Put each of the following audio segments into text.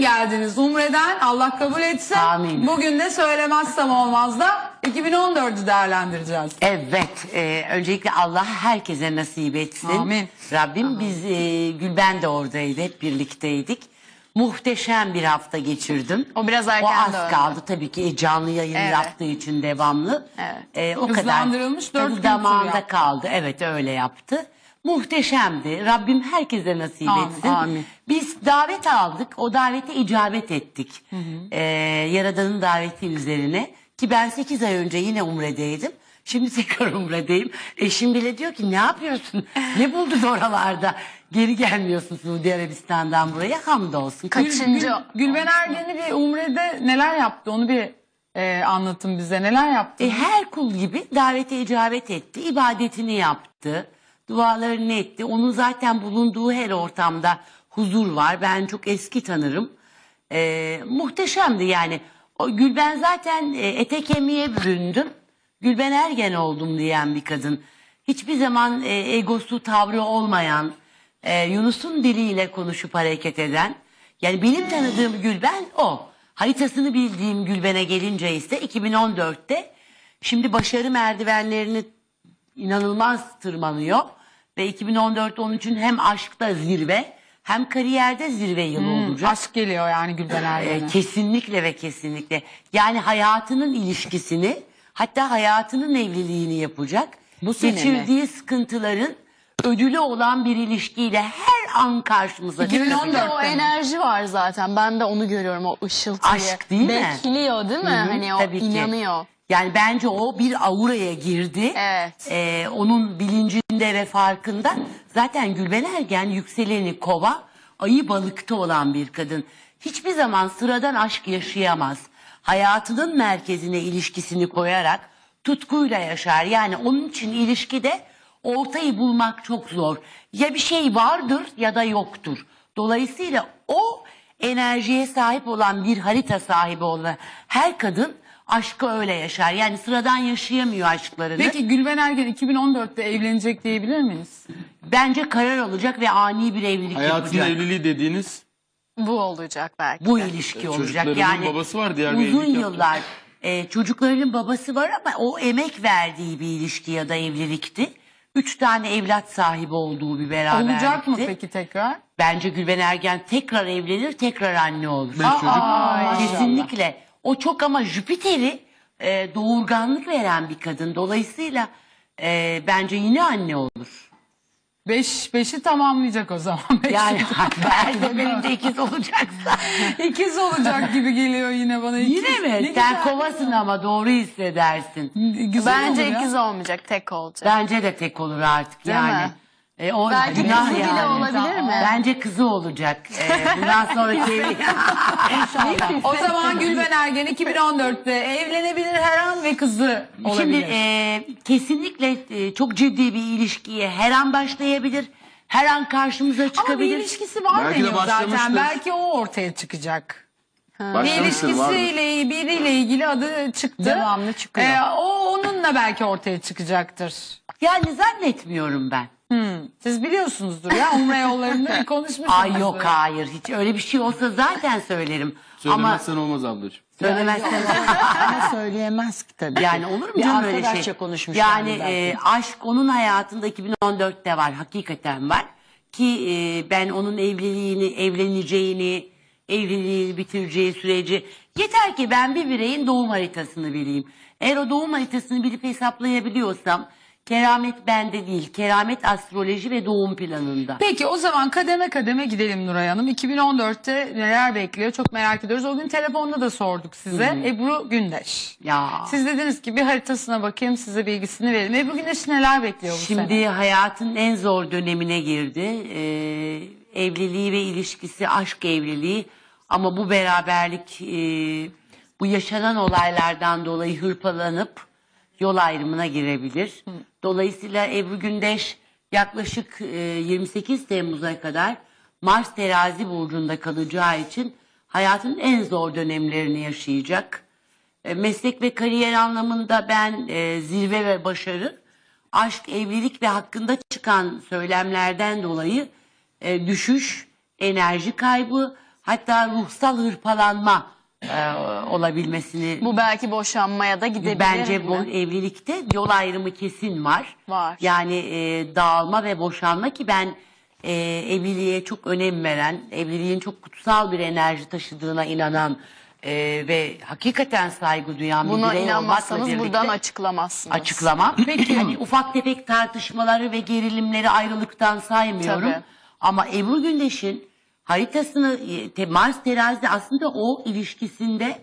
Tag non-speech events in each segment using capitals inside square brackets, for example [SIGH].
Geldiniz Umre'den Allah kabul etsin. Amin. Bugün de söylemezsem olmaz da 2014'ü değerlendireceğiz. Evet, e, öncelikle Allah herkese nasip etsin. Amin. Rabbim biz e, Gülben de oradaydı, hep birlikteydik. Muhteşem bir hafta geçirdim. O biraz O erken az döndü. kaldı tabii ki e, canlı yayın Evet. yaptığı için devamlı. Evet. E, o kadar. Hızlandırılmış, dört gün sürüyor. kaldı. Evet öyle yaptı. Muhteşemdi. Rabbim herkese nasip Amin, etsin. amin. Biz davet aldık. O davete icabet ettik. Ee, Yaradan'ın daveti üzerine. Ki ben 8 ay önce yine Umre'deydim. Şimdi [LAUGHS] tekrar Umre'deyim. Eşim bile diyor ki ne yapıyorsun? ne buldun oralarda? Geri gelmiyorsun Suudi Arabistan'dan buraya. Hamdolsun. Kaçıncı? Gül- Gülben Ergen'i bir Umre'de neler yaptı onu bir e, anlatın bize. Neler yaptı? E, her kul gibi davete icabet etti, ibadetini yaptı, dualarını etti. Onun zaten bulunduğu her ortamda huzur var. Ben çok eski tanırım. E, muhteşemdi yani. O, Gülben zaten e, ete kemiğe büründüm. Gülben Ergen oldum diyen bir kadın. Hiçbir zaman e, egosu tavrı olmayan, e, Yunus'un diliyle konuşup hareket eden. Yani benim tanıdığım Gülben o. Haritasını bildiğim Gülben'e gelince ise 2014'te şimdi başarı merdivenlerini inanılmaz tırmanıyor. Ve 2014 onun için hem aşkta zirve hem kariyerde zirve yılı olacak. Aşk geliyor yani Gülben Ee, Ergen'e. kesinlikle ve kesinlikle. Yani hayatının ilişkisini hatta hayatının evliliğini yapacak. Bu sene Geçirdiği sıkıntıların ödülü olan bir ilişkiyle her an karşımıza 2014 Bir de çıkacak. o enerji var zaten. Ben de onu görüyorum o ışıltıyı. Aşk değil mi? Bekliyor değil mi? Hı hı, Hani o tabii ki. inanıyor. Yani bence o bir auraya girdi. Evet. Ee, onun bilincinde ve farkında. Zaten Gülben Ergen yükseleni kova, ayı balıkta olan bir kadın. Hiçbir zaman sıradan aşk yaşayamaz. Hayatının merkezine ilişkisini koyarak tutkuyla yaşar. Yani onun için ilişkide ortayı bulmak çok zor. Ya bir şey vardır ya da yoktur. Dolayısıyla o enerjiye sahip olan bir harita sahibi olan her kadın aşkı öyle yaşar. Yani sıradan yaşayamıyor aşklarını. Peki Gülben Ergen 2014'te evlenecek diyebilir miyiz? Bence karar alacak ve ani bir evlilik Hayatın yapacak. evliliği dediğiniz Bu olacak belki Bu de. ilişki olacak. çocuklarının Yani babası var, diğer bir uzun evlilik yaptı. yıllar e, çocuklarının babası var ama o emek verdiği bir ilişki ya da evlilikti. Üç tane evlat sahibi olduğu bir beraberlikti. Olacak mı peki tekrar? Bence Gülben Ergen tekrar evlenir, tekrar anne olur. beş çocuk. Aa, Kesinlikle. O çok ama Jüpiter'i e, doğurganlık veren bir kadın. Dolayısıyla e, bence yine anne olur. Beş, beşi tamamlayacak o zaman. [LAUGHS] Beş. Yani her [LAUGHS] seferinde ikiz olacaksa. [LAUGHS] İkiz olacak gibi geliyor yine bana. İkiz. Yine mi? Ne Sen güzel. kovasın ama doğru hissedersin. Güzel Bence olur ya. ikiz olmayacak, tek olacak. Bence de tek olur artık Değil yani. mi? E, o Belki günah kızı bile olabilir mi? Bence kızı olacak. E, bundan sonraki [LAUGHS] O zaman Gülben Ergen 2014'te evlenebilir her an ve kızı olabilir. Şimdi e, kesinlikle e, çok ciddi bir ilişkiye her an başlayabilir. Her an karşımıza Ama bir çıkabilir. ilişkisi var Belki de deniyor zaten. başlamıştır. Belki o ortaya çıkacak. Bir Başlamıştır, vardır. ilişkisiyle biriyle ilgili adı çıktı. Devamlı çıkıyor. Ee, o onunla belki ortaya çıkacaktır. Yani zannetmiyorum ben. Siz biliyorsunuzdur ya Umre yollarında bir konuşmuşsunuz. Ay yok hayır hiç öyle bir şey olsa zaten söylerim. Ama Söylemezsen olmaz ablacığım. söylemezsen Ama söyleyemez ki tabii. yani olur mu Bir canım öyle şey? arkadaşça konuşmuşlar Yani belki. e, aşk onun hayatında 2014'te var hakikaten var. Ki e, ben onun evliliğini, evleneceğini, evliliğini bitireceği süreci yeter ki ben bir bireyin doğum haritasını bileyim. Eğer o doğum haritasını bilip hesaplayabiliyorsam keramet bende değil. Keramet astroloji ve doğum planında. Peki o zaman kademe kademe gidelim Nuray Hanım. 2014'te neler bekliyor çok merak ediyoruz. O gün telefonda da sorduk size. Ebru Gündeş. Ya. Siz dediniz ki bir haritasına bakayım size bilgisini verelim. Ebru Gündeş neler bekliyor bu Şimdi sene? hayatın en zor dönemine girdi. Ee, evliliği ve ilişkisi aşk evliliği ama bu beraberlik e, bu yaşanan olaylardan dolayı hırpalanıp yol ayrımına girebilir. Dolayısıyla Ebru Gündeş yaklaşık e, 28 Temmuz'a kadar Mars terazi burcunda kalacağı için hayatın en zor dönemlerini yaşayacak. E, meslek ve kariyer anlamında ben e, zirve ve başarı, aşk, evlilik ve hakkında çıkan söylemlerden dolayı e, düşüş, enerji kaybı, hatta ruhsal hırpalanma e, olabilmesini Bu belki boşanmaya da gidebilir Bence mi? bu evlilikte yol ayrımı kesin var. Var. Yani e, dağılma ve boşanma ki ben e, evliliğe çok önem veren, evliliğin çok kutsal bir enerji taşıdığına inanan e, ve hakikaten saygı duyan bir Buna birey olmakla inanmazsanız birlikte buradan açıklamazsınız. açıklamam. Peki [CLEARS THROAT] hani ufak tefek tartışmaları ve gerilimleri ayrılıktan saymıyorum. Tabii. Ama Ebru Gündeş'in haritasını e, te- Mars terazide aslında o ilişkisinde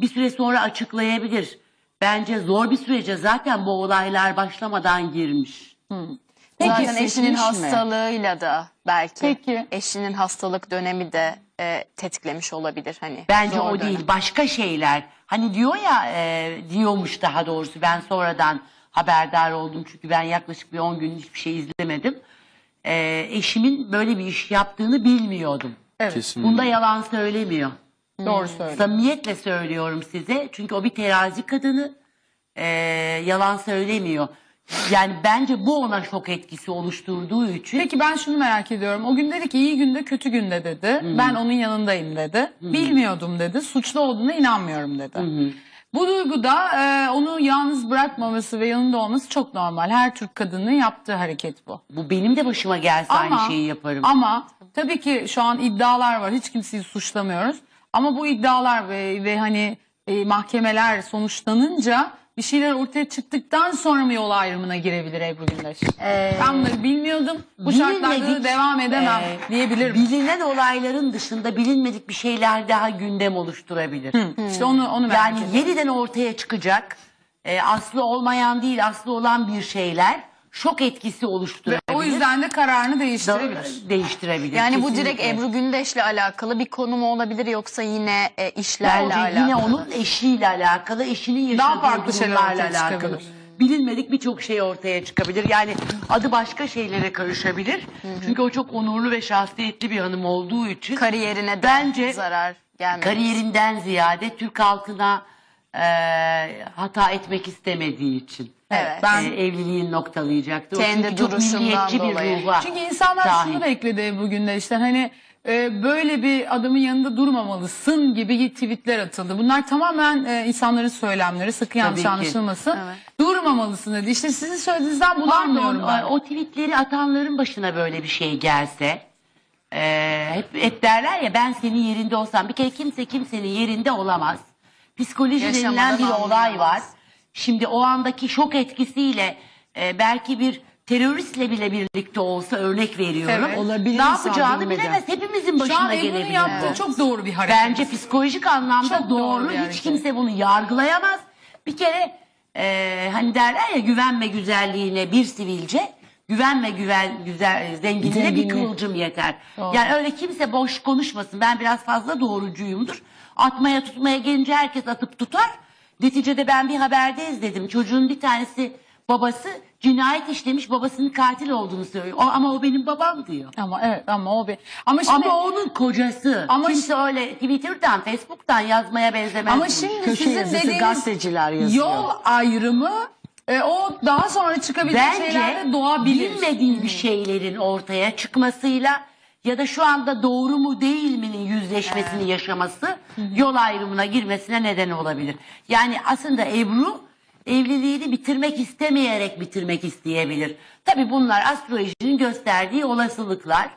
bir süre sonra açıklayabilir. Bence zor bir sürece zaten bu olaylar başlamadan girmiş. Zaten seçmiş eşinin mi? hastalığıyla da belki Peki. eşinin hastalık dönemi de e, tetiklemiş olabilir hani. Bence o dönem. değil. Başka şeyler. Hani diyor ya e, diyormuş daha doğrusu ben sonradan haberdar oldum. Çünkü ben yaklaşık bir 10 gün hiçbir şey izlemedim. E, eşimin böyle bir iş yaptığını bilmiyordum. Evet. Kesin. Bunda yalan söylemiyor. Doğru söylüyorsun. Samimiyetle söylüyorum size. Çünkü o bir terazi kadını. E, yalan söylemiyor. Yani bence bu ona şok etkisi oluşturduğu için. Peki ben şunu merak ediyorum. O gün dedi ki iyi günde kötü günde dedi. Ben onun yanındayım dedi. Bilmiyordum dedi. Suçlu olduğuna inanmıyorum dedi. Bu duyguda e, onu yalnız bırakmaması ve yanında olması çok normal. Her Türk kadının yaptığı hareket bu. Bu benim de başıma gelse aynı şeyi yaparım. Ama tabii ki şu an iddialar var. Hiç kimseyi suçlamıyoruz. Ama bu iddialar ve, ve hani e, mahkemeler sonuçlanınca bir şeyler ortaya çıktıktan sonra mı yol ayrımına girebilir Ebru Gündeş? ben bunları bilmiyordum. Bu şartlarda da devam edemem e, diyebilir mi? Bilinen olayların dışında bilinmedik bir şeyler daha gündem oluşturabilir. İşte onu, onu Yani yeniden ortaya çıkacak e, aslı olmayan değil aslı olan bir şeyler şok etkisi oluşturabilir. O yüzden de kararını Da- değiştirebilir. değiştirebilir. Yani bu kesinlikle. direkt Ebru Gündeş'le alakalı bir konu mu olabilir yoksa yine e, işlerle Bence alakalı? yine onun eşiyle alakalı, eşinin yaşadığı Daha farklı durumlarla alakalı. çıkabilir. Bilinmedik birçok şey ortaya çıkabilir. Yani adı başka şeylere karışabilir. Çünkü o çok onurlu ve şahsiyetli bir hanım olduğu için. kariyerine de Bence zarar gelmez. kariyerinden ziyade Türk halkına e, hata etmek istemediği için. Evet. Ben- e, evliliğini noktalayacaktı. O Kendi çünkü çok duruşundan milliyetçi bir dolayı. ruha Çünkü insanlar sahip. şunu bekledi Ebru Gündeş'ten hani e, böyle bir adamın yanında durmamalısın gibi tweetler atıldı. Bunlar tamamen e, insanların söylemleri sakın yanlış ki. anlaşılmasın. Evet. Durmamalısın dedi. İşte sizin söylediğinizden bunu Pardon, ben. o tweetleri atanların başına böyle bir şey gelse e, hep, hep derler ya ben senin yerinde olsam bir kere kimse kimsenin yerinde olamaz. Psikoloji Yaşamadan denilen bir olay anlayamaz. var. Şimdi o andaki şok etkisiyle e, belki bir teröristle bile birlikte olsa örnek veriyorum. Evet. Olabilir ne insan yapacağını bilmeden. bilemez. Hepimizin Şu an başına Ebru'nun gelebilir. yaptığı çok doğru bir hareket. Bence psikolojik anlamda Çok doğru doğru. bir Hiç hareket. kimse bunu yargılayamaz. Bir kere e, hani derler ya güvenme güzelliğine bir sivilce, güvenme güven güzel zenginliğine bir Zenginliğe. kıvılcım yeter. Yani öyle kimse boş konuşmasın. Ben biraz fazla doğrucuyumdur. Atmaya tutmaya gelince herkes atıp tutar. Neticede ben bir haberde izledim. Çocuğun bir tanesi babası cinayet işlemiş babasının katil olduğunu söylüyor. O, ama o benim babam diyor. Ama evet ama o bir. Ama şimdi Ama onun kocası. Ama Kimse öyle Twitter'dan, Facebook'tan yazmaya benzemez. ama bu. şimdi Köşe sizin yazısı dediğiniz gazeteciler yazıyor. yol ayrımı e, o daha sonra çıkabilecek şeyler Bence doğabilir. bilmediği bir şeylerin ortaya çıkmasıyla ya da şu anda doğru mu değil mi'nin yüzleşmesini yaşaması yol ayrımına girmesine neden olabilir. Yani aslında Ebru evliliğini bitirmek istemeyerek bitirmek isteyebilir. Tabii bunlar astrolojinin gösterdiği olasılıklar.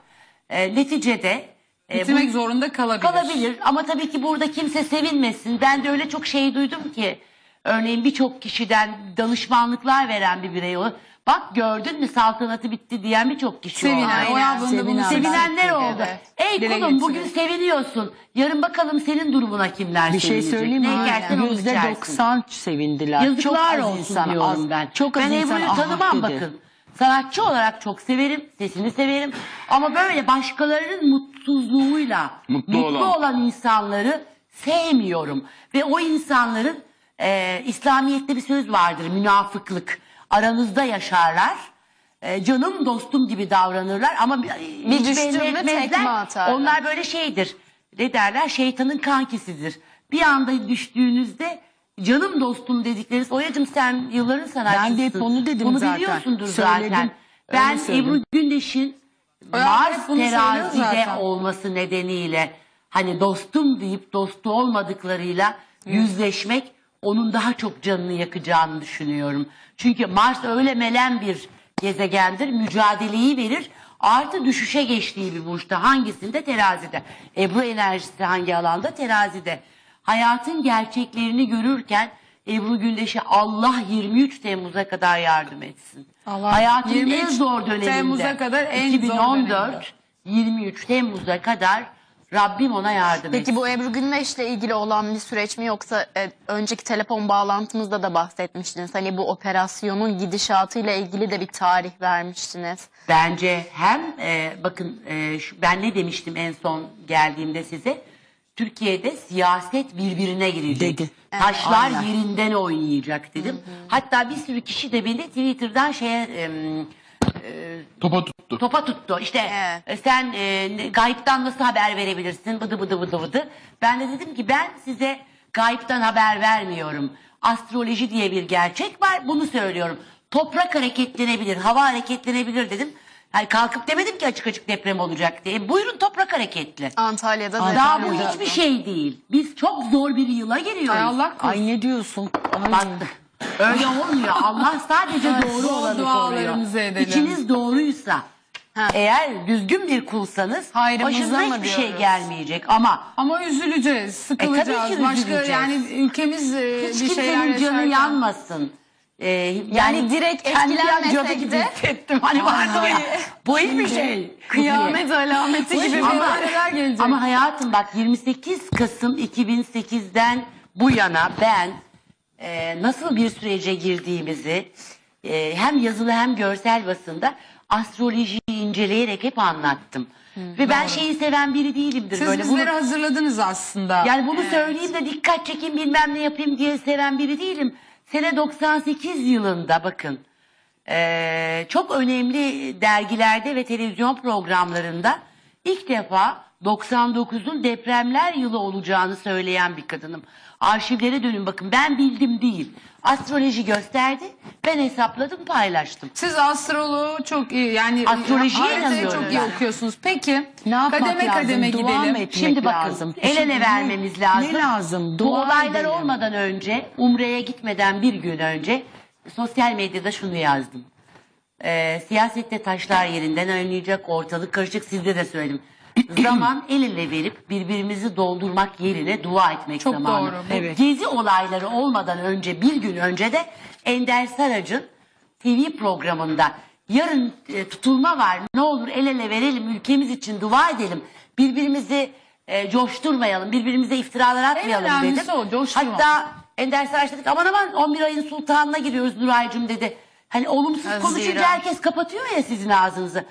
E, neticede e, Bitirmek bu- zorunda kalabilir. Kalabilir ama tabii ki burada kimse sevinmesin. Ben de öyle çok şey duydum ki. Örneğin birçok kişiden danışmanlıklar veren bir birey olarak. Bak gördün mü saltanatı bitti diyen birçok kişi Sevinen. O ablanın da bunu Sevinen. Sevinenler oldu. Evet. Ey Dile kulum bugün seviniyorsun. Yarın bakalım senin durumuna kimler Bir şey sevinecek. söyleyeyim mi? Ne ekersen onu Yüzde biçersin. doksan sevindiler. Yazıklar çok az olsun insan, diyorum az, ben. Çok az ben insan Ebru'yu ah tanımam dedi. bakın. Sanatçı olarak çok severim, sesini severim. Ama böyle başkalarının mutsuzluğuyla Mutlu mutlu, olan. olan. insanları sevmiyorum. Ve o insanların e, İslamiyet'te bir söz vardır, münafıklık. Aranızda yaşarlar. E, canım dostum gibi davranırlar ama bir, hiç düştün belli mü etmezler. tekme atarlar. Onlar böyle şeydir. Ne derler? Şeytanın kankisidir. Bir anda düştüğünüzde canım dostum dedikleriniz Oya'cığım sen yılların de hep onu dedim Bunu zaten. biliyorsundur Söyledim, zaten. öyle Ben söyledim. Ebru Gündeş'in Oya hep Mars bunu söylüyor terazide zaten. olması nedeniyle hani dostum deyip dostu olmadıklarıyla yüzleşmek onun daha çok canını yakacağını düşünüyorum. Çünkü Mars öyle melen bir gezegendir. Mücadeleyi verir. Artı düşüşe geçtiği bir burçta. Hangisinde? Terazide. Ebru enerjisi hangi alanda? Terazide. Hayatın gerçeklerini görürken Ebru Gündeş'e Allah 23 Temmuz'a kadar yardım etsin. Allah Hayatın 23 en zor döneminde. Temmuz'a kadar en zor 2014 döneminde. 23 Temmuz'a kadar Rabbim ona yardım etsin. Peki bu Ebru Gündeş'le ilgili olan bir süreç mi yoksa e, önceki telefon bağlantımızda da bahsetmiştiniz. Hani bu operasyonun gidişatıyla ilgili de bir tarih vermiştiniz. Bence hem e, bakın e, şu- ben ne demiştim en son geldiğimde size Türkiye'de siyaset birbirine girecek. Dedi. Taşlar Aynen. yerinden oynayacak dedim. Hatta bir sürü kişi de beni Twitter'dan şeye em, Topa tuttu. topa tuttu. İşte Evet. e, sen e, ne- gayipten nasıl haber verebilirsin? Bıdı bıdı bıdı bıdı. Ben de dedim ki ben size gayipten haber vermiyorum. Astroloji diye bir gerçek var. Bunu söylüyorum. Toprak hareketlenebilir, hava hareketlenebilir dedim. Yani kalkıp demedim ki açık açık deprem olacak diye. Buyurun toprak hareketli. Antalya'da da Daha bu hiçbir şey değil. Biz çok zor bir yıla giriyoruz. Ay Allah korusun. Ay ne diyorsun? Ay. Bak öyle olmuyor. Allah sadece doğru olanı dualarımızı koruyor. edelim. İçiniz doğruysa eğer düzgün bir kulsanız Hayrımıza başınıza mı hiçbir şey diyoruz? gelmeyecek. Ama Ama üzüleceğiz, sıkılacağız. E, ki Başka üzüleceğiz. yani ülkemiz e, hiç bir şeyler kimsenin canı yaşarken- yanmasın. Ee, yani, Yani direkt kendi etkilenmesek gibi de- hissettim. Hani vardı ya. Bu iyi bir şey. Kıyamet alameti gibi bir Ama- gelecek? Ama hayatım bak 28 Kasım 2008'den bu yana ben e, nasıl bir sürece girdiğimizi e, hem yazılı hem görsel basında astrolojiyi inceleyerek hep anlattım. Ve ben şeyi seven biri değilimdir. Siz böyle bizleri bunu, hazırladınız aslında. yani bunu söyleyeyim de dikkat çekeyim bilmem ne yapayım diye seven biri değilim. Sene 98 yılında bakın eee, çok önemli dergilerde ve televizyon programlarında ilk defa 99'un depremler yılı olacağını söyleyen bir kadınım. Arşivlere dönün bakın ben bildim değil. Astroloji gösterdi ben hesapladım paylaştım. Siz astroloğu çok iyi yani Astrolojiye haritayı inanıyorum çok iyi ben. okuyorsunuz. Peki Ne yapmak kademe lazım? kademe Dua gidelim. mı etmek Şimdi bakın lazım? el ele Şimdi ne- vermemiz lazım. Ne lazım? Bu Dua olaylar edelim. olmadan önce Umre'ye gitmeden bir gün önce sosyal medyada şunu yazdım. Ee, siyasette taşlar yerinden oynayacak, ortalık karışık sizde de söyledim. [CLEARS THROAT] Zaman el ele verip birbirimizi doldurmak yerine dua etmek Çok zamanı. doğru. Bu Evet. Gezi olayları olmadan önce bir gün önce de Ender Sarac'ın TV programında yarın e, tutulma var ne olur el ele verelim ülkemiz için dua edelim birbirimizi e, coşturmayalım birbirimize iftiralar atmayalım önemlisi dedim. o, coşturma. Hatta Ender Saraç dedik aman aman 11 ayın sultanına giriyoruz Nuray'cığım dedi. Hani olumsuz Haziran. konuşunca herkes kapatıyor ya sizin ağzınızı.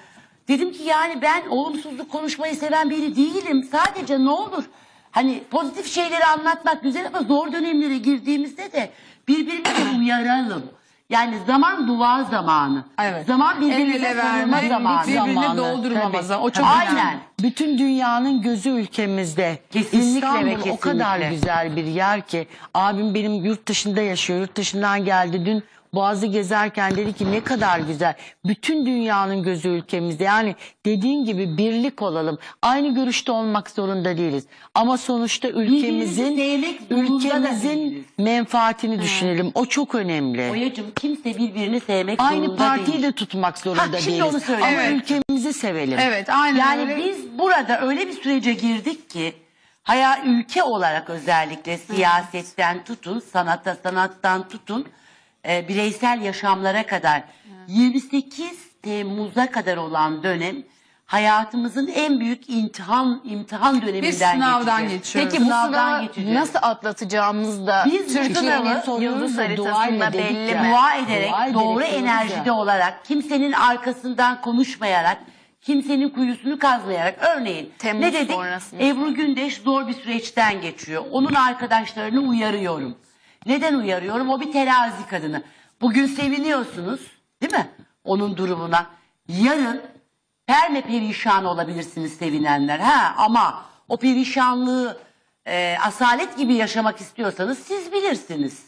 Dedim ki yani ben olumsuzluk konuşmayı seven biri değilim. Sadece ne olur hani pozitif şeyleri anlatmak güzel ama zor dönemlere girdiğimizde de birbirimizi [CLEARS THROAT] uyaralım. Yani zaman dua zamanı. Evet. Zaman sarılma verme, zamanı. birbirini Zamanı. doldurmamaza. Tabii. O çok Aynen. önemli. Bütün dünyanın gözü ülkemizde. Kesinlikle İstanbul ve o kadar kesinlikle. güzel bir yer ki. Abim benim yurt dışında yaşıyor. Yurt dışından geldi dün. Boğazı gezerken dedi ki ne kadar güzel. Bütün dünyanın gözü ülkemizde. Yani dediğin gibi birlik olalım. Aynı görüşte olmak zorunda değiliz. Ama sonuçta ülkemizin sevmek zorunda da ülkemizin değiliz. menfaatini düşünelim. O çok önemli. Oyacım kimse birbirini sevmek Aynı zorunda partiyi değil. de tutmak zorunda Ha, şimdi değiliz. onu. Ama Evet. ülkemizi sevelim. Evet aynen Yani öyle. biz burada öyle bir sürece girdik ki haya ülke olarak özellikle siyasetten tutun, sanata sanattan tutun, e, bireysel yaşamlara kadar 28 Temmuz'a kadar olan dönem hayatımızın en büyük imtihan imtihan döneminden Biz sınavdan geçeceğiz. geçiyoruz. Peki bu Sınavdan geçeceğiz. nasıl atlatacağımız da Biz bu Türkiye'nin sınavı yıldız haritasında belli mi? dua ederek, Dua ederek doğru diyoruz enerjide ya. olarak, kimsenin arkasından konuşmayarak, kimsenin kuyusunu kazmayarak. Örneğin Temmuz ne dedik? sonrası mı? Ebru Gündeş zor bir süreçten geçiyor. Onun arkadaşlarını uyarıyorum. Neden uyarıyorum? O bir terazi kadını. Bugün seviniyorsunuz değil mi? Onun durumuna. Yarın perme perişan olabilirsiniz sevinenler. Ha ama o perişanlığı e, asalet gibi yaşamak istiyorsanız siz bilirsiniz.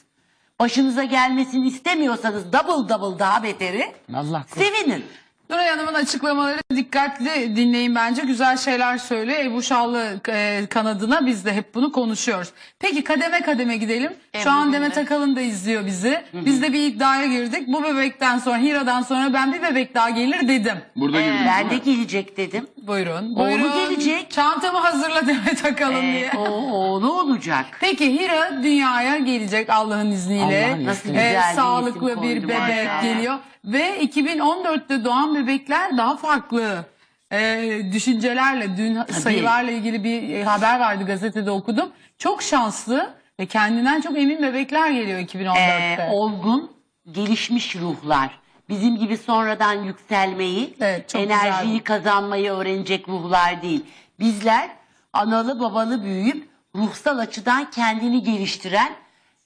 Başınıza gelmesini istemiyorsanız double double daha beteri Allah korusun. sevinin. Nuray Hanım'ın açıklamaları dikkatli dinleyin bence. Güzel şeyler söylüyor. Ebu Şallı e, kanadına biz de hep bunu konuşuyoruz. Peki kademe kademe gidelim. Şu Ebru an Günde. Demet Akalın da izliyor bizi. Biz de bir iddiaya girdik. Bu bebekten sonra Hira'dan sonra ben bir bebek daha gelir dedim. Burada Ben de değil mi? gelecek dedim. Buyurun. Oğlu Buyurun. gelecek. Çantamı hazırla Demet Akalın Ee, diye. o oğlu olacak. Peki Hira dünyaya gelecek Allah'ın izniyle. Allah'ın Nasıl izniyle. güzel bir sağlıklı bir koydu bebek maşallah. geliyor. Ve 2014'te doğan bebekler daha farklı e, düşüncelerle, dün sayılarla ilgili bir e, haber vardı gazetede okudum. Çok şanslı ve kendinden çok emin bebekler geliyor 2014'te. Ee, olgun, gelişmiş ruhlar. Bizim gibi sonradan yükselmeyi, Evet, enerjiyi güzel. kazanmayı öğrenecek ruhlar değil. Bizler analı babalı büyüyüp ruhsal açıdan kendini geliştiren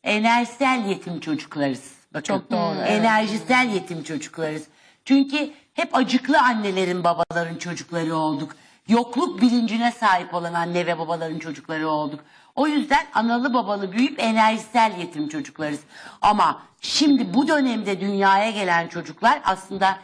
enerjisel yetim çocuklarız. Çok doğru, evet. Enerjisel yetim çocuklarız. Çünkü hep acıklı annelerin babaların çocukları olduk. Yokluk bilincine sahip olan anne ve babaların çocukları olduk. O yüzden analı babalı büyüyüp enerjisel yetim çocuklarız. Ama şimdi bu dönemde dünyaya gelen çocuklar aslında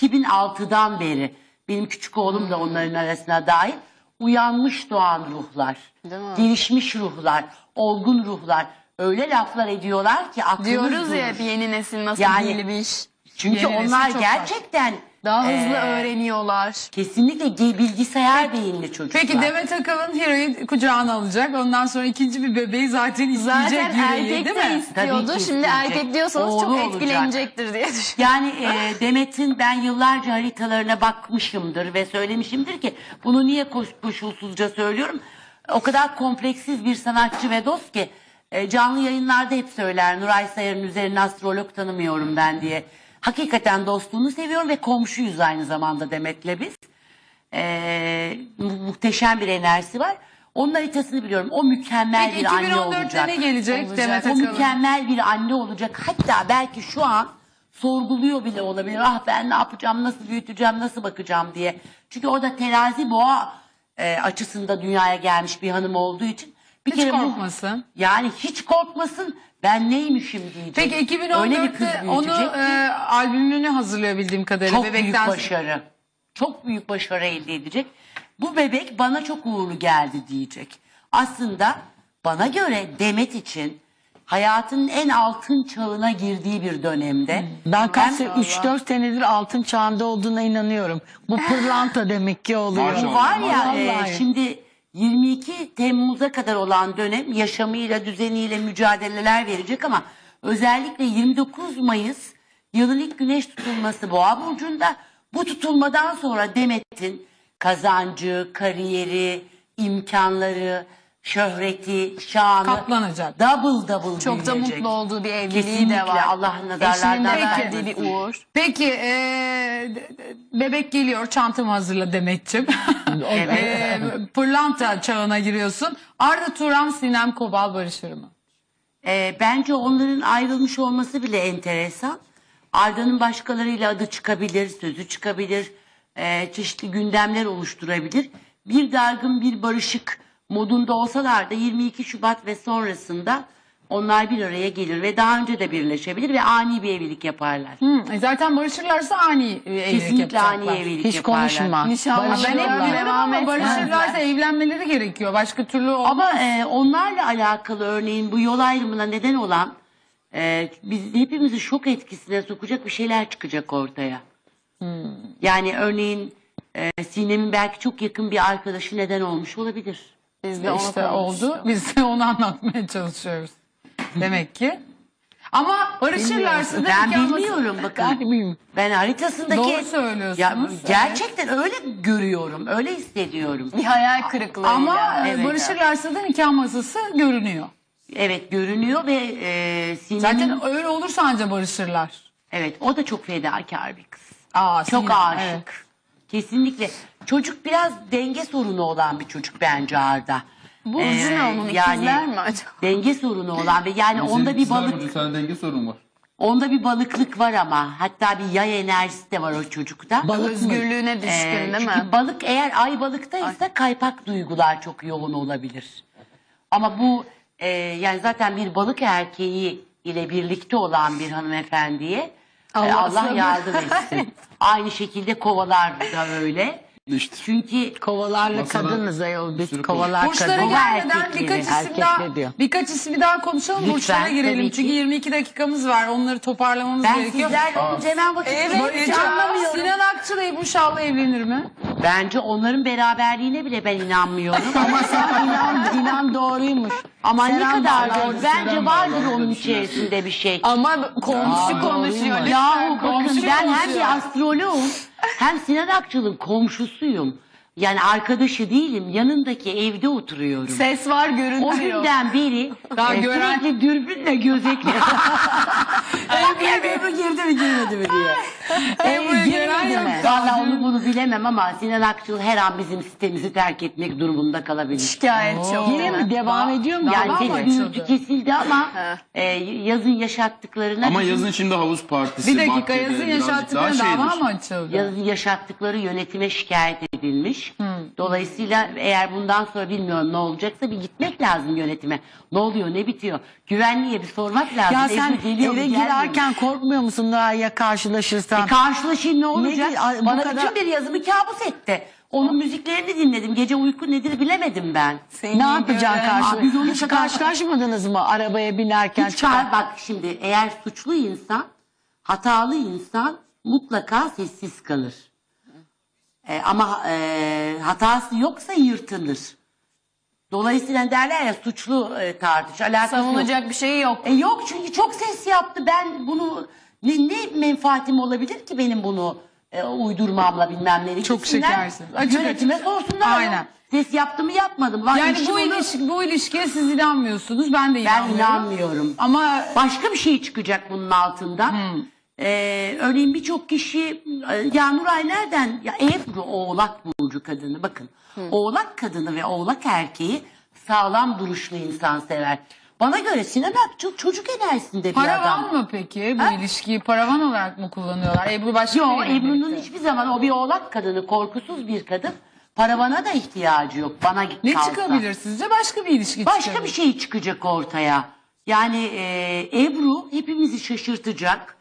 2006'dan beri benim küçük oğlum da onların arasına dahil uyanmış doğan ruhlar. Değil mi? Gelişmiş ruhlar, olgun ruhlar. Öyle laflar ediyorlar ki aklınız Diyoruz durur. ya bir yeni nesil nasıl Yani- bilmiş. Çünkü Yeni onlar gerçekten Daha hızlı Ee, öğreniyorlar. kesinlikle bilgisayar beyinli çocuklar. Peki Demet Akalın Hira'yı kucağına alacak. Ondan sonra ikinci bir bebeği zaten isteyecek Zaten yüreği erkek değil de mi? istiyordu. Tabii Şimdi isteyecek. erkek diyorsanız Oğlu çok olacak. etkilenecektir diye [LAUGHS] düşünüyorum. Yani e, Demet'in ben yıllarca haritalarına bakmışımdır ve söylemişimdir ki bunu niye koş- koşulsuzca söylüyorum. O kadar kompleksiz bir sanatçı ve dost ki e, canlı yayınlarda hep söyler Nuray Sayar'ın üzerine astrolog tanımıyorum ben diye. Hakikaten dostluğunu seviyorum ve komşuyuz aynı zamanda Demet'le biz. E, mu- muhteşem bir enerjisi var. Onun haritasını biliyorum. O mükemmel Peki bir anne 2014'te olacak. ne gelecek Olacak. Demet O Akalın? mükemmel bir anne olacak. Hatta belki şu an sorguluyor bile olabilir. Ah ben ne yapacağım, nasıl büyüteceğim, nasıl bakacağım diye. Çünkü o da terazi boğa e, açısında dünyaya gelmiş bir hanım olduğu için bir Hiç kere bu- korkmasın. yani hiç korkmasın. Ben neymişim diyecek. Peki Öyle bir kız 2014'te onu büyütecek ki e, albümünü hazırlıyor bildiğim kadarıyla. çok büyük Bebekten başarı. Çok büyük başarı elde edecek. Bu bebek bana çok uğurlu geldi diyecek. Aslında bana göre Demet için hayatının en altın çağına girdiği bir dönemde. Ben kaç Hem- 3-4 senedir altın çağında olduğuna inanıyorum. Bu pırlanta demek ki oluyor. Maşallah. Bu var ya e, Vallahi. şimdi 22 Temmuz'a kadar olan dönem yaşamıyla düzeniyle mücadeleler verecek ama özellikle 29 Mayıs yılın ilk güneş tutulması Boğa burcunda. Bu tutulmadan sonra Demet'in kazancı, kariyeri, imkanları, şöhreti, şanı Katlanacak. double double Çok da büyüyecek. mutlu olduğu bir evliliği Kesinlikle de var. Allah Eşinin de nazarlardan verdiği bir uğur. Peki e, de- de- bebek geliyor çantamı hazırla Demet'ciğim. [LAUGHS] e, pırlanta çağına giriyorsun. Arda Turan, Sinem Kobal barışır mı? E, bence onların ayrılmış olması bile enteresan. Arda'nın başkalarıyla adı çıkabilir, sözü çıkabilir, e, çeşitli gündemler oluşturabilir. Bir dargın, bir barışık modunda olsalar da 22 Şubat ve sonrasında onlar bir araya gelir ve daha önce de birleşebilir ve ani bir evlilik yaparlar. Hı, e zaten barışırlarsa ani e, evlilik Kesinlikle yapacaklar. ani evlilik Hiç yaparlar. konuşma. Nişanlı Ben hep Barışırlar. Devam ama barışırlarsa evlenmeleri gerekiyor. Başka türlü olmaz. Ama e, onlarla alakalı örneğin bu yol ayrımına neden olan e, biz hepimizi şok etkisine sokacak bir şeyler çıkacak ortaya. Yani örneğin e, Sinem'in belki çok yakın bir arkadaşı neden olmuş olabilir. Biz de onu işte oldu. Biz de onu anlatmaya çalışıyoruz. Demek ki. Ama barışırlarsa da Ben bilmiyorum bakın. Ben haritasındaki... Doğru söylüyorsunuz. Ya, Evet. gerçekten öyle görüyorum, öyle hissediyorum. Bir hayal kırıklığıyla. Ama e, Evet. barışırlarsa da nikah masası görünüyor. Evet görünüyor ve e, Sinem'in... Zaten öyle olursa anca barışırlar. Evet o da çok fedakar bir kız. Aa, Çok Sinem, aşık. evet. Kesinlikle. Çocuk biraz denge sorunu olan bir çocuk bence Arda. Burcu Ee, ne onun ikizler mi acaba? Denge sorunu olan ve yani onda bir balık Burcu sana denge sorun var. onda bir balıklık var ama hatta bir yay enerjisi de var o çocukta. Balık mı? Özgürlüğüne düşkün Ee, değil çünkü mi? balık eğer ay balıktaysa kaypak duygular çok yoğun olabilir. Ama bu e, yani zaten bir balık erkeği ile birlikte olan bir hanımefendiye Allah, Allah sabır. yardım etsin. [LAUGHS] Aynı şekilde kovalar da öyle. İşte. Çünkü Kovalarla Masada kadınız ayol. Biz kovalar Burçlara kadın. gelmeden erkekleri, birkaç isim daha diyor. birkaç ismi daha konuşalım. Lütfen, Burçlara girelim. tabii ki. Çünkü 22 dakikamız var. Onları toparlamamız ben gerekiyor. sizlerle olunca hemen vakit Evet, geçiyor. Ece, anlamıyorum. Sinan Akçıl Ebru Şallı evlenir mi? Bence onların beraberliğine bile ben inanmıyorum. [LAUGHS] Ama sen inan, inan doğruymuş. Ama ne kadar bağlar, doğru. Bence Seren vardır bağlar, onun düşünüyorsun. içerisinde bir şey. Ama komşu konuşuyor. Yahu bakın ben hem bir astroloğum hem Sinan Akçıl'ın komşusuyum. Yani arkadaşı değilim. Yanındaki evde oturuyorum. Ses var O görüntü yok. günden beri Daha e, gören- sürekli dürbünle gözekle. Ebru, Ebru girdi mi girmedi mi diye. Ebru'ya gelen girmedi yok. mi? Valla onu bunu bilemem ama Sinan Akçıl her an bizim sitemizi terk etmek durumunda kalabilir. Şikayetçi oldu. Yine mi devam ediyor mu? Yani Dava mı ses açıldı? gürültü kesildi ama e, yazın yaşattıklarına Ama bizim- yazın şimdi havuz partisi. Bir dakika bahçede yazın birazcık yaşattıkları daha dava şeydir. mı açıldı? yazın yaşattıkları yönetime şikayet edilmiş. Dolayısıyla eğer bundan sonra bilmiyorum ne olacaksa bir gitmek lazım yönetime. Ne oluyor ne bitiyor? Güvenliğe bir sormak lazım. Ya Ebru sen geliyor mu, eve gelmiyor mu? girerken korkmuyor musun daha ya karşılaşırsan? E karşılaşayım ne olacak? Ne- Ay, bu Bana kadar- bütün bir yazımı kabus etti. Onun müziklerini dinledim. Gece uyku nedir bilemedim ben. ne yapacaksın Aa, karşı? biz onu Hiç karşılaşmadınız mı arabaya binerken? Hiç çıkar- kar- bak şimdi eğer suçlu insan, hatalı insan mutlaka sessiz kalır. E, ama e, hatası yoksa yırtınır. Dolayısıyla derler ya suçlu e, tartış. Alakası yok. Savunacak bir şey yok. E yok çünkü çok ses yaptı. Ben bunu ne, ne menfaatim olabilir ki benim bunu e, uydurmamla bilmem ne. Çok Gitsinler, şekersiniz. Açık Yönetime açık. sorsunlar. Aynen. ya. Ses yaptı mı yapmadım. Var Yani bu, ilişki, bu ilişkiye siz inanmıyorsunuz. Ben de ben inanmıyorum. inanmıyorum. Ama Başka bir şey çıkacak bunun altından. Hmm. Ee, örneğin birçok kişi ya Nuray nereden? Ya Ebru Oğlak Burcu kadını bakın. Hmm. Oğlak kadını ve Oğlak erkeği sağlam duruşlu insan sever. Bana göre Sinan Akçıl çocuk enerjisinde bir paravan adam. mı peki? Bu Ha? ilişkiyi paravan olarak mı kullanıyorlar? Ebru başka Yok Ebru'nun birlikte. hiçbir zaman o bir oğlak kadını korkusuz bir kadın. Paravana da ihtiyacı yok bana Ne kalsa. çıkabilir sizce? Başka bir ilişki Başka çıkabilir. bir şey çıkacak ortaya. Yani e, Ebru hepimizi şaşırtacak.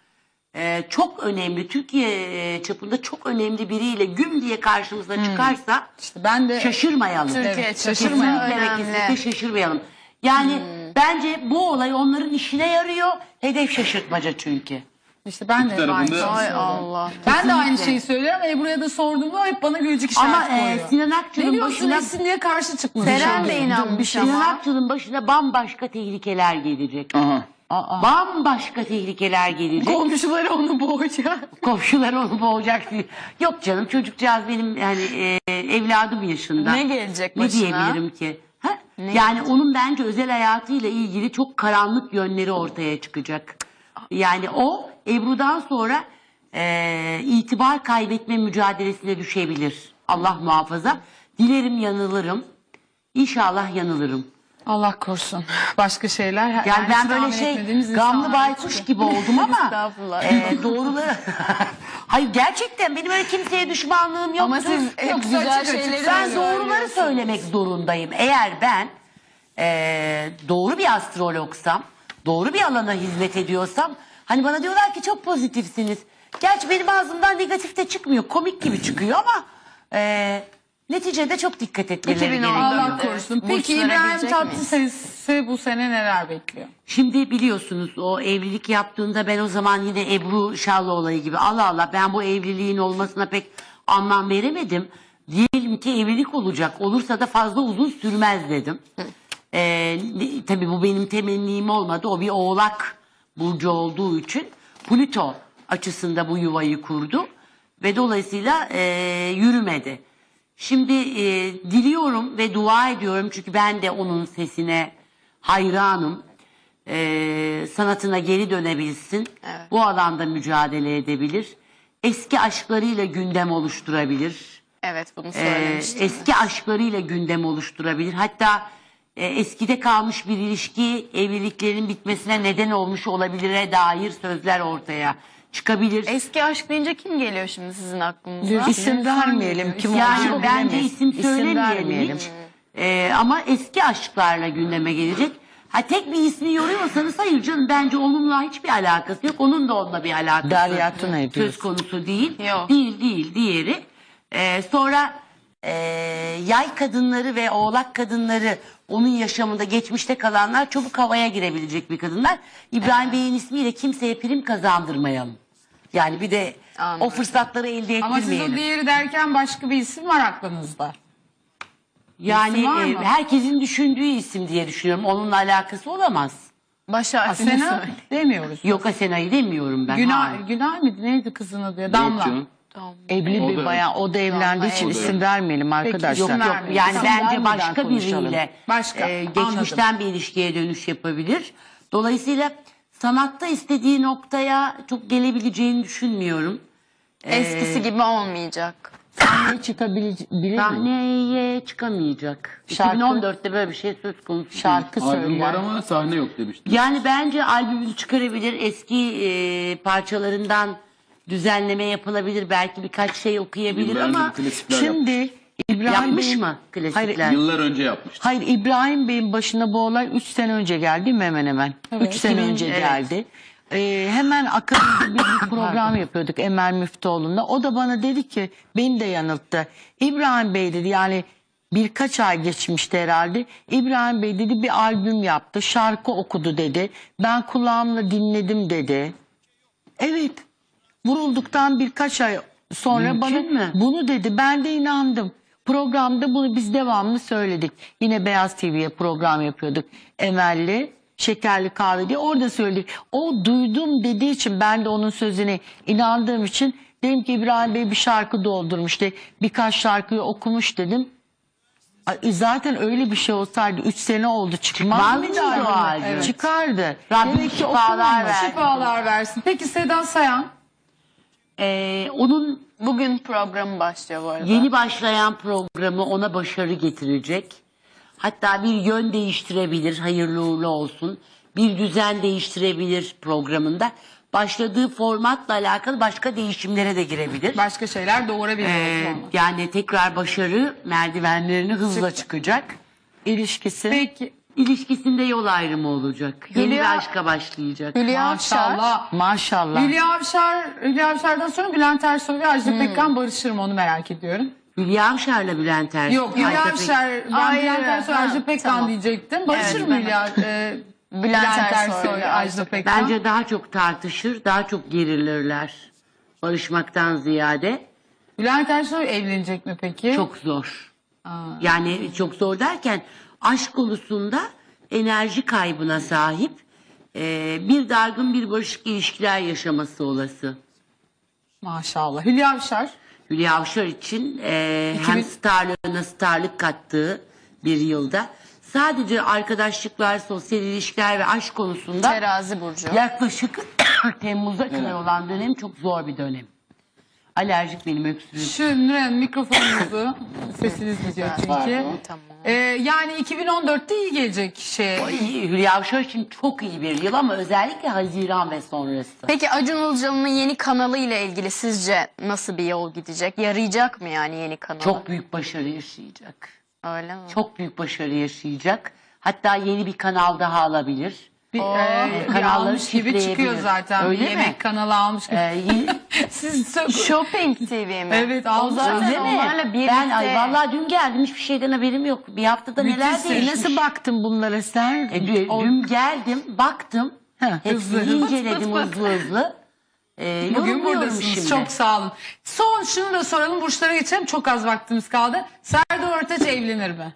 E, çok önemli, Türkiye e, çapında çok önemli biriyle güm diye karşımıza çıkarsa İşte ben de şaşırmayalım. Türkiye Evet, şaşırmayalım. Kesinlikle ve önemli. kesinlikle şaşırmayalım. Yani bence bu olay onların işine yarıyor. Hedef şaşırtmaca çünkü. işte ben de aynı şeyi Ay söylüyorum. Allah. Ben de aynı şeyi söylüyorum. Ebru'ya da sorduğumda hep bana gülücük işareti Ama e, koyuyor. Sinan ne Akçıl'ın diyorsun başına Esin diye karşı çıkmış. Seren de inanmış Sinan ama. Akçıl'ın başına bambaşka tehlikeler gelecek. Aha. Bambaşka tehlikeler gelecek. Komşuları onu boğacak. Komşular onu boğacak diye. Yok canım çocukcağız benim yani e, evladım yaşında. Ne gelecek Ne başına? diyebilirim ki? Ha? yani onun bence özel hayatıyla ilgili çok karanlık yönleri ortaya çıkacak. Yani o Ebru'dan sonra e, itibar kaybetme mücadelesine düşebilir. Allah muhafaza. Dilerim yanılırım. İnşallah yanılırım. Allah korusun. Başka şeyler. Yani, hiç ben böyle tahmin şey etmediğimiz gamlı insanlar baykuş gibi oldum ama [LAUGHS] Estağfurullah. e, doğruları... [LAUGHS] Hayır gerçekten benim öyle kimseye düşmanlığım yoktur. Ama siz hep Yoksa güzel açık açık şeyleri ben doğruları söylemek zorundayım. Eğer ben e, doğru bir astrologsam, doğru bir alana hizmet ediyorsam, hani bana diyorlar ki çok pozitifsiniz. Gerçi benim ağzımdan negatif de çıkmıyor, komik gibi çıkıyor ama e, neticede çok dikkat etmeleri 2010'da gerekiyor. Allah korusun. Peki burçlara İbrahim girecek Tatlıses'i bu sene neler bekliyor? Şimdi biliyorsunuz o evlilik yaptığında ben o zaman yine Ebru Şallı olayı gibi Allah Allah ben bu evliliğin olmasına pek anlam veremedim. Diyelim ki evlilik olacak olursa da fazla uzun sürmez dedim. Ee, ne- tabii bu benim temennim olmadı o bir oğlak burcu olduğu için Plüto açısında bu yuvayı kurdu ve dolayısıyla e, yürümedi. Şimdi e, diliyorum ve dua ediyorum çünkü ben de onun sesine hayranım. E, sanatına geri dönebilsin. Evet. Bu alanda mücadele edebilir. Eski aşklarıyla gündem oluşturabilir. Evet bunu E, söylemiştim. eski aşklarıyla gündem oluşturabilir. Hatta e, eskide kalmış bir ilişki evliliklerin bitmesine neden olmuş olabilire dair sözler ortaya çıkabilir. Eski aşk deyince kim geliyor şimdi sizin aklınıza? İsim vermeyelim. Kim Yani olduğunu bence bilemeyiz. isim söylemeyelim vermeyelim. hiç. Ee, ama eski aşklarla gündeme gelecek. Ha tek bir ismi yoruyorsanız hayır canım bence onunla hiçbir alakası yok. Onun da onunla bir alakası Derya Tuna'yı söz diyorsun. konusu değil. Yok. Değil değil diğeri. Ee, sonra e, yay kadınları ve oğlak kadınları onun yaşamında geçmişte kalanlar çabuk havaya girebilecek bir kadınlar. İbrahim Bey'in ismiyle kimseye prim kazandırmayalım. Yani bir de Anladım. o fırsatları elde Ama siz ettirmeyelim. o diğeri derken başka bir isim var aklınızda. Yani İsim var e, mı? herkesin düşündüğü isim diye düşünüyorum. Onunla alakası olamaz. Baş harfini Asena söyle. demiyoruz. Yok Asena'yı demiyorum ben. Hayır. Günay mıydı? Neydi kızın adı? ya? Yok Damla. canım. Evli bir da- bayağı o da evlendiği için isim vermeyelim arkadaşlar. isim Yok yok vermeyin. yani İsim bence vermeden başka konuşalım. biriyle Başka, e, geçmişten bir ilişkiye dönüş yapabilir. Dolayısıyla sanatta istediği noktaya çok gelebileceğini düşünmüyorum. Eskisi gibi olmayacak. Sahneye çıkabilir mi? Sahneye çıkamayacak. Şarkı- 2014'te böyle bir şey söz konusu değil. Şarkı Albüm var söyler. ama sahne yok demiştim. Yani bence albümünü çıkarabilir. Eski e, parçalarından düzenleme yapılabilir. Belki birkaç şey okuyabilir ama klasikler yapmış. Şimdi İbrahim yapmış Bey'in- mı klasikler? Hayır, Yıllar önce yapmıştı. Hayır İbrahim Bey'in başına bu olay 3 sene önce geldi mi hemen hemen? 3 sene 2000, önce evet. geldi. Ee, hemen akademide bir, bir [COUGHS] program yapıyorduk Emel Müftüoğlu'nda. O da bana dedi ki beni de yanılttı. İbrahim Bey dedi yani birkaç ay geçmişti herhalde. İbrahim Bey dedi bir albüm yaptı şarkı okudu dedi. Ben kulağımla dinledim dedi. Evet vurulduktan birkaç ay sonra Mümkün bana mü? bunu dedi. Ben de inandım. Programda bunu biz devamlı söyledik. Yine Beyaz TV'ye program yapıyorduk. Emelli, şekerli kahve diye orada söyledik. O duydum dediği için ben de onun sözüne inandığım için dedim ki İbrahim Bey bir şarkı doldurmuş de birkaç şarkıyı okumuş dedim. Ay, Zaten öyle bir şey olsaydı 3 sene oldu çıkmaz, Çıkmaz mıydı mıydı o albüm? albüm? Çıkardı. Rabbim Demek ki şifalar okumamış. versin. Şifalar versin. Peki Sedan Sayan? E, onun Bugün programı başlıyor bu arada. Yeni başlayan programı ona başarı getirecek. Hatta bir yön değiştirebilir, hayırlı uğurlu olsun. Bir düzen değiştirebilir programında. Başladığı formatla alakalı başka değişimlere de girebilir. Başka şeyler doğurabilir. Ee, zaman. yani tekrar başarı merdivenlerini hızla çıkacak. İlişkisi. Peki. İlişkisinde yol ayrımı olacak. Yeni Hülya- bir aşka başlayacak. Hülya Avşar. Maşallah. Maşallah. Hülya Avşar, Hülya Avşar'dan sonra Bülent Ersoy ve Ajda Pekkan barışır mı onu merak ediyorum. Hülya Avşar'la Bülent Ersoy. Yok Hülya Pek- Avşar, ben Ayrı. Bülent Ersoy, Ha, Ajda Pekkan tamam. diyecektim. Barışır Evet, mı ben- Hülya? e, Bülent Ersoy ile Ajda Ajda Pekkan. Bence daha çok tartışır, daha çok gerilirler. Barışmaktan ziyade. Bülent Ersoy evlenecek mi peki? Çok zor. Yani çok zor derken aşk konusunda enerji kaybına sahip e, bir dargın bir barışık ilişkiler yaşaması olası. Maşallah. Hülya Avşar. Hülya Avşar için e, 2000 hem starlığına starlık kattığı bir yılda sadece arkadaşlıklar, sosyal ilişkiler ve aşk konusunda Terazi Burcu. yaklaşık [COUGHS] Temmuz'a kadar olan dönem çok zor bir dönem. Alerjik benim öksürüğüm. Şu Nuran mikrofonunuzu [COUGHS] sesiniz gidiyor çünkü. Tamam. Ee, yani 2014'te iyi gelecek şey. İyi, Hülya Avşar için çok iyi bir yıl ama özellikle Haziran ve sonrası. Peki Acun Ilıcalı'nın yeni kanalı ile ilgili sizce nasıl bir yol gidecek? Yarayacak mı yani yeni kanalı? Çok büyük başarı yaşayacak. Öyle mi? Çok büyük başarı yaşayacak. Hatta yeni bir kanal daha alabilir. Bir, Oo. e, Kanalları almış gibi çıkıyor zaten. Öyle bir mi? yemek kanalı almış gibi. [LAUGHS] Ee, Siz çok... Shopping TV mi? Evet, O almış. zaten Öyle mi? onlarla birlikte. Ben ay vallahi dün geldim hiçbir şeyden haberim yok. Bir haftada neler Müthişsin. değişmiş. Nasıl baktın bunlara sen? E, dün, O- dün geldim, baktım. Ha, Hepsini hızlı. inceledim hızlı hızlı. Ee, Bugün yorumluyorum buradasınız. şimdi. Çok sağ olun. Son şunu da soralım. Burçlara geçelim. Çok az vaktimiz kaldı. Serdar Ortaç evlenir mi?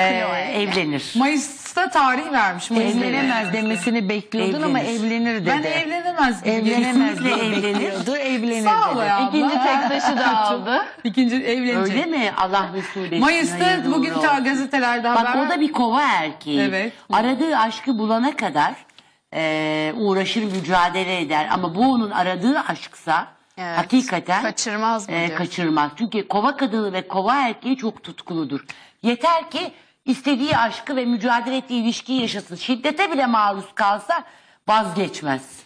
Ee, evlenir. Mayıs'ta tarih vermiş. Mayıs Evlenemez demesini bekliyordun ama Evlenir. evlenir dedi. Ben evlenemez gibi Evlenemez. Kesinlikle diye evlenir. bekliyordu, evlenir Sağ ol dedi. ya. İkinci tek taşı da [LAUGHS] aldı. İkinci evlenecek. Öyle mi? Allah mesul etsin. Mayıs'ta hayırlı bugün uğurlu ta olsun. gazetelerde Bak haber. o da bir kova erkeği. Evet. Aradığı aşkı bulana kadar e, uğraşır mücadele eder. Ama bu onun aradığı aşksa Evet. hakikaten Kaçırmaz mı e, diyor? kaçırmaz. Çünkü kova kadını ve kova erkeği çok tutkuludur. Yeter ki istediği aşkı ve mücadele ettiği ilişkiyi yaşasın. Şiddete bile maruz kalsa vazgeçmez.